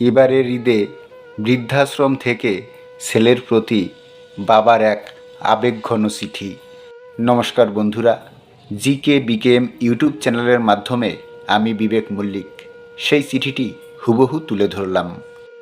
এবারের ঈদে বৃদ্ধাশ্রম থেকে ছেলের প্রতি বাবার এক আবেগঘন চিঠি। নমস্কার বন্ধুরা, জিকে বিকেএম ইউটিউব চ্যানেলের মাধ্যমে আমি বিবেক মল্লিক। সেই চিঠিটি হুবহু তুলে ধরলাম।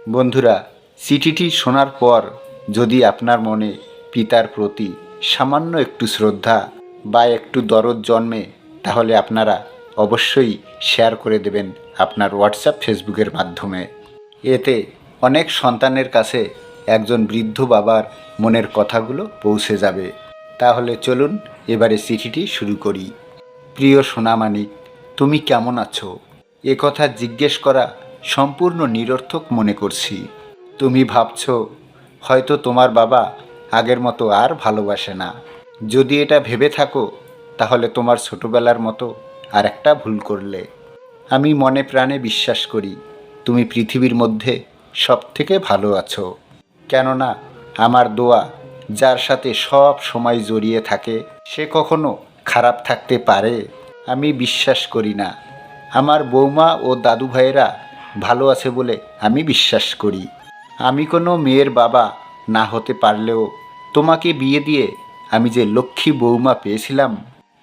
বন্ধুরা, চিঠিটি শোনার পর যদি আপনার মনে পিতার প্রতি সামান্য একটু শ্রদ্ধা বা একটু দরদ জন্মে, তাহলে আপনারা অবশ্যই শেয়ার করে দেবেন আপনার হোয়াটসঅ্যাপ, ফেসবুকের মাধ্যমে। এতে অনেক সন্তানের কাছে একজন বৃদ্ধ বাবার মনের কথাগুলো পৌঁছে যাবে। তাহলে চলুন এবারে চিঠিটি শুরু করি। প্রিয় সোনামানিক তুমি কেমন আছো? এ কথা জিজ্ঞেস করা সম্পূর্ণ নিরর্থক মনে করছি। তুমি ভাবছ, হয়তো তোমার বাবা আগের মতো আর ভালোবাসে না। যদি এটা ভেবে থাকো, তাহলে তোমার ছোটবেলার মতো আর একটা ভুল করলে। আমি মনে প্রাণে বিশ্বাস করি তুমি পৃথিবীর মধ্যে সব থেকে ভালো আছো। কেননা আমার দোয়া যার সাথে সব সময় জড়িয়ে থাকে, সে কখনো খারাপ থাকতে পারে, আমি বিশ্বাস করি না। আমার বৌমা ও দাদু ভাইয়েরা ভালো আছে বলে আমি বিশ্বাস করি। আমি কোনো মেয়ের বাবা না হতে পারলেও তোমাকে বিয়ে দিয়ে আমি যে লক্ষ্মী বৌমা পেয়েছিলাম,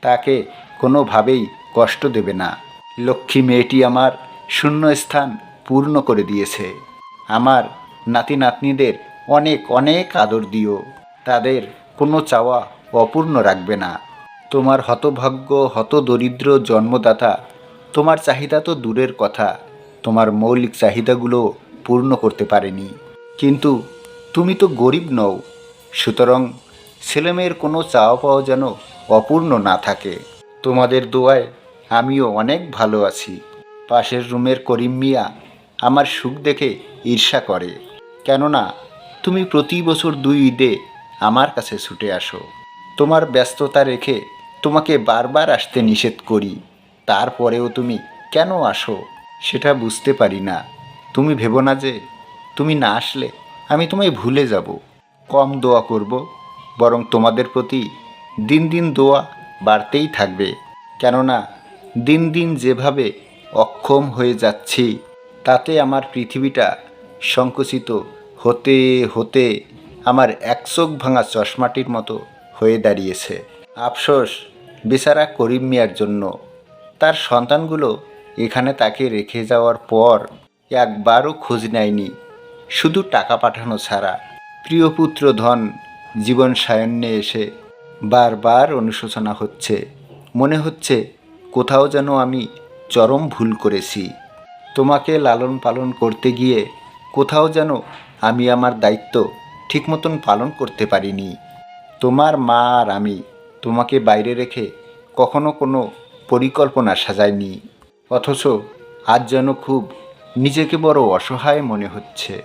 তাকে কোনোভাবেই কষ্ট দেবে না। লক্ষ্মী মেয়েটি আমার শূন্য স্থান পূর্ণ করে দিয়েছে। আমার নাতি নাতনিদের অনেক অনেক আদর দিও। তাদের কোনো চাওয়া অপূর্ণ রাখবে না। তোমার হতভাগ্য হত দরিদ্র জন্মদাতা, তোমার চাহিদা তো দূরের কথা। তোমার মৌলিক চাহিদাগুলো পূর্ণ করতে পারেনি। কিন্তু তুমি তো গরিব নও। সুতরাং ছেলেমেয়ের কোনো চাওয়া পাওয়া যেন অপূর্ণ না থাকে। তোমাদের দোয়ায় আমিও অনেক ভালো আছি। পাশের রুমের করিম মিয়া আমার সুখ দেখে ঈর্ষা করে। কেননা, তুমি প্রতি বছর দুই ঈদে আমার কাছে ছুটে আসো। তোমার ব্যস্ততা রেখে তোমাকে বারবার আসতে নিষেধ করি। তারপরেও তুমি কেন আসো সেটা বুঝতে পারি না। তুমি ভেবো না যে তুমি না আসলে আমি তোমায় ভুলে যাব। কম দোয়া করব, বরং তোমাদের প্রতি দিন দিন দোয়া বাড়তেই থাকবে। কেননা, দিন দিন যেভাবে অক্ষম হয়ে যাচ্ছি তাতে আমার পৃথিবীটা সংকুচিত হতে হতে আমার এক চোখ ভাঙা চশমাটির মতো হয়ে দাঁড়িয়েছে। আফসোস, বেচারা করিম মিয়ার জন্য। তার সন্তানগুলো এখানে তাকে রেখে যাওয়ার পর একবারও খোঁজ নেয়নি, শুধু টাকা পাঠানো ছাড়া। প্রিয় পুত্র ধন, জীবন সায়ন্যে এসে বারবার অনুশোচনা হচ্ছে। মনে হচ্ছে কোথাও যেন আমি চরম ভুল করেছি। তোমাকে লালন পালন করতে গিয়ে কোথাও যেন আমি আমার দায়িত্ব ঠিক মতন পালন করতে পারিনি। তোমার মা আর আমি তোমাকে বাইরে রেখে কখনো কোনো পরিকল্পনা সাজাইনি। অথচ আজ যেন খুব নিজেকে বড় অসহায় মনে হচ্ছে।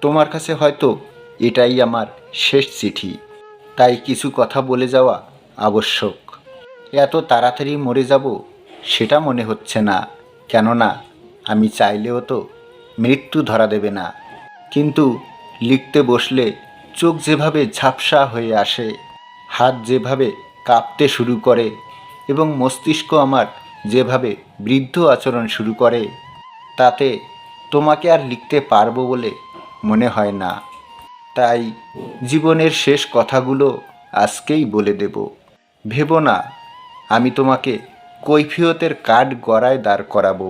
তোমার কাছে হয়তো এটাই আমার শেষ চিঠি। তাই কিছু কথা বলে যাওয়া আবশ্যক। এত তাড়াতাড়ি মরে যাব সেটা মনে হচ্ছে না। কেননা আমি চাইলেও তো মৃত্যু ধরা দেবে না। কিন্তু লিখতে বসলে চোখ যেভাবে ঝাপসা হয়ে আসে, হাত যেভাবে কাঁপতে শুরু করে এবং মস্তিষ্ক আমার যেভাবে বৃদ্ধ আচরণ শুরু করে, তাতে তোমাকে আর লিখতে পারব বলে মনে হয় না। তাই জীবনের শেষ কথাগুলো আজকেই বলে দেব। ভেবো না, আমি তোমাকে কৈফিয়তের কাঠ গড়ায় দাঁড় করাবো।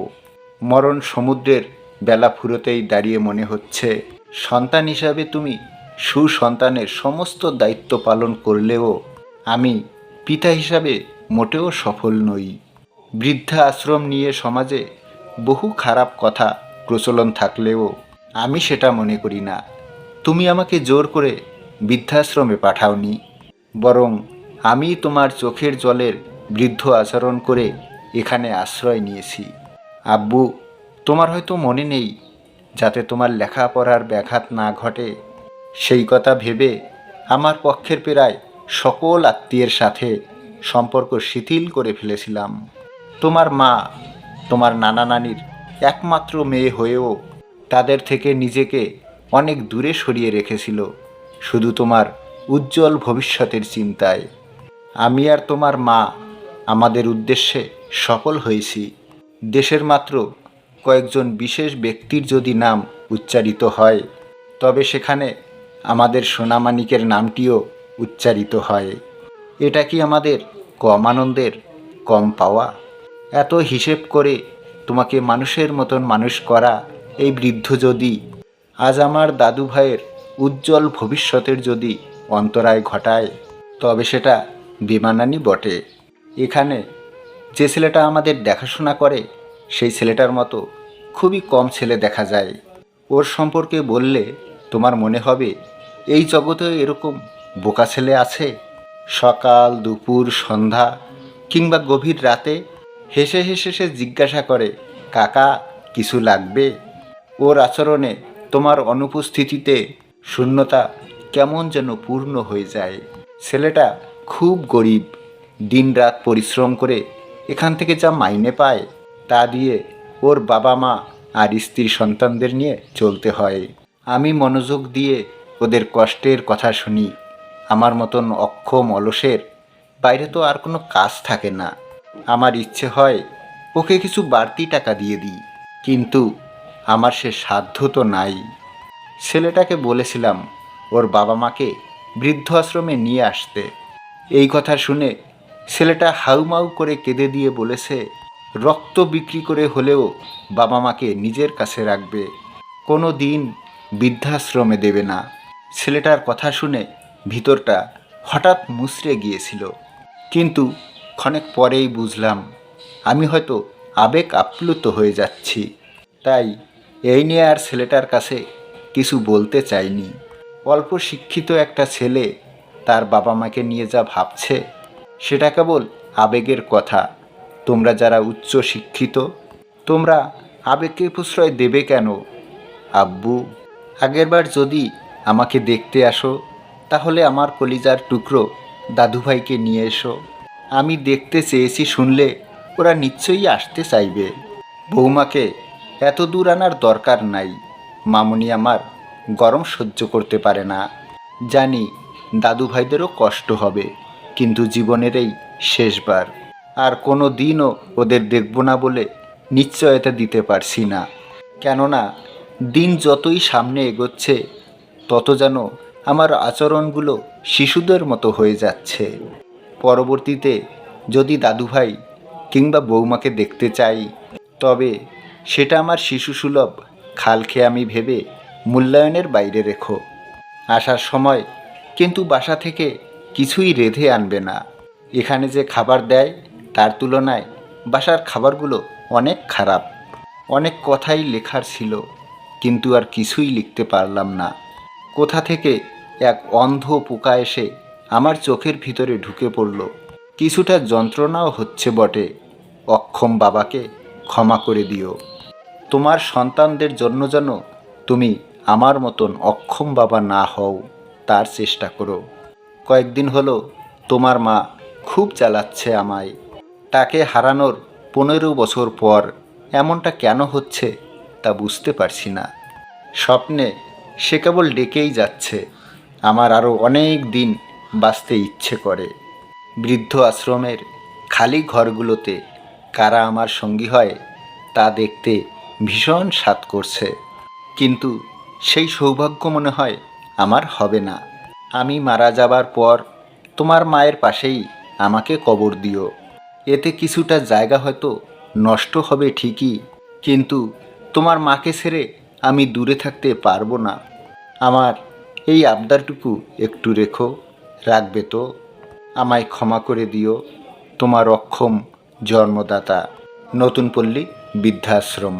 মরণ সমুদ্রের বেলা ফুরোতেই দাঁড়িয়ে মনে হচ্ছে, সন্তান হিসাবে তুমি সুসন্তানের সমস্ত দায়িত্ব পালন করলেও আমি পিতা হিসাবে মোটেও সফল নই। বৃদ্ধা আশ্রম নিয়ে সমাজে বহু খারাপ কথা প্রচলন থাকলেও আমি সেটা মনে করি না। তুমি আমাকে জোর করে বৃদ্ধাশ্রমে পাঠাওনি, বরং আমি তোমার চোখের জলের বৃদ্ধ আচরণ করে এখানে আশ্রয় নিয়েছি। আব্বু, তোমার হয়তো মনে নেই যাতে তোমার লেখাপড়ার ব্যাঘাত না ঘটে। সেই কথা ভেবে আমার পক্ষের প্রায় সকল আত্মীয়ের সাথে সম্পর্ক শিথিল করে ফেলেছিলাম। তোমার মা, তোমার নানা নানির একমাত্র মেয়ে হয়েও তাদের থেকে নিজেকে অনেক দূরে সরিয়ে রেখেছিল, শুধু তোমার উজ্জ্বল ভবিষ্যতের চিন্তায়। আমি আর তোমার মা আমাদের উদ্দেশ্যে সফল হয়েছি। দেশের মাত্র কয়েকজন বিশেষ ব্যক্তির যদি নাম উচ্চারিত হয়, তবে সেখানে আমাদের সোনামানিকের নামটিও উচ্চারিত হয়। এটা কি আমাদের কম আনন্দের, কম পাওয়া? এত হিসেব করে তোমাকে মানুষের মতন মানুষ করা এই বৃদ্ধ যদি, আজ আমার দাদু ভাইয়ের উজ্জ্বল ভবিষ্যতের যদি অন্তরায় ঘটায়, তবে সেটা বিমানানি বটে। এখানে যে ছেলেটা আমাদের দেখাশোনা করে, সেই ছেলেটার মতো খুবই কম ছেলে দেখা যায়। ওর সম্পর্কে বললে তোমার মনে হবে, এই জগতে এরকম বোকা ছেলে আছে? সকাল, দুপুর, সন্ধ্যা কিংবা গভীর রাতে হেসে হেসে সে জিজ্ঞাসা করে, কাকা, কিছু লাগবে? ওর আচরণে তোমার অনুপস্থিতিতে শূন্যতা কেমন যেন পূর্ণ হয়ে যায়। ছেলেটা খুব গরিব, দিনরাত পরিশ্রম করে এখান থেকে যা মাইনে পায়, তা দিয়ে ওর বাবা মা আর স্ত্রী সন্তানদের নিয়ে চলতে হয়। আমি মনোযোগ দিয়ে ওদের কষ্টের কথা শুনি। আমার মতন অক্ষম অলসের বাইরে তো আর কোনো কাজ থাকে না। আমার ইচ্ছে হয় ওকে কিছু বাড়তি টাকা দিয়ে দিই। কিন্তু আমার সে সাধ্য তো নাই। ছেলেটাকে বলেছিলাম ওর বাবা মাকে বৃদ্ধ আশ্রমে নিয়ে আসতে। এই কথা শুনে ছেলেটা হাউমাউ করে কেঁদে দিয়ে বলেছে, রক্ত বিক্রি করে হলেও বাবা মাকে নিজের কাছে রাখবে। কোনো দিন বৃদ্ধাশ্রমে দেবে না। ছেলেটার কথা শুনে ভিতরটা হঠাৎ মুচড়ে গিয়েছিল। কিন্তু ক্ষণেক পরেই বুঝলাম, আমি হয়তো আবেগ আপ্লুত হয়ে যাচ্ছি। তাই এই নিয়ে আর ছেলেটার কাছে কিছু বলতে চাইনি। অল্প শিক্ষিত একটা ছেলে তার বাবা মাকে নিয়ে যা ভাবছে সেটা কেবল আবেগের কথা। তোমরা যারা উচ্চ শিক্ষিত, তোমরা আবেগকে প্রশ্রয় দেবে কেন? আব্বু আগেরবার যদি আমাকে দেখতে আসো, তাহলে আমার কলিজার টুকরো দাদুভাইকে নিয়ে এসো। আমি দেখতে চেয়েছি শুনলে ওরা নিশ্চয়ই আসতে চাইবে। বৌমাকে এত দূর আনার দরকার নাই। মামুনি আমার গরম সহ্য করতে পারে না। জানি দাদু ভাইদেরও কষ্ট হবে। কিন্তু জীবনের এই শেষবার। আর কোনো দিনও ওদের দেখব না বলে নিশ্চয়তা দিতে পারছি না। কেননা, দিন যতই সামনে এগোচ্ছে, তত যেন আমার আচরণগুলো শিশুদের মতো হয়ে যাচ্ছে। পরবর্তীতে যদি দাদুভাই কিংবা বৌমাকে দেখতে চাই, তবে সেটা আমার শিশুসুলভ খালকে আমি ভেবে মূল্যায়নের বাইরে রেখো। আসার সময় কিন্তু বাসা থেকে কিছুই রেধে আনবে না। এখানে যে খাবার দেয়, তার তুলনায় বাসার খাবারগুলো অনেক খারাপ। অনেক কথাই লেখার ছিল, কিন্তু আর কিছুই লিখতে পারলাম না। কোথা থেকে এক অন্ধ পোকা এসে আমার চোখের ভিতরে ঢুকে পড়ল। কিছুটা যন্ত্রণাও হচ্ছে বটে। অক্ষম বাবাকে ক্ষমা করে দিও। তোমার সন্তানদের জন্য যেন তুমি আমার মতন অক্ষম বাবা না হও, তার চেষ্টা করো। কয়েকদিন হলো তোমার মা খুব চালাচ্ছে আমায়। তাকে হারানোর পনেরো বছর পর এমনটা কেন হচ্ছে তা বুঝতে পারছি না। স্বপ্নে সে কেবল ডেকেই যাচ্ছে, আমার আরও অনেক দিন বাঁচতে ইচ্ছে করে। বৃদ্ধ আশ্রমের খালি ঘরগুলোতে কারা আমার সঙ্গী হয় তা দেখতে ভীষণ স্বাদ করছে, কিন্তু সেই সৌভাগ্য মনে হয় আমার হবে না। আমি মারা যাবার পর তোমার মায়ের পাশেই আমাকে কবর দিও। এতে কিছুটা জায়গা হয়তো নষ্ট হবে ঠিকই, কিন্তু তোমার মাকে ছেড়ে আমি দূরে থাকতে পারব না। আমার এই আবদারটুকু একটু রেখো, রাখবে তো। আমায় ক্ষমা করে দিও, তোমার অক্ষম জন্মদাতা। নতুন পল্লী বৃদ্ধাশ্রম।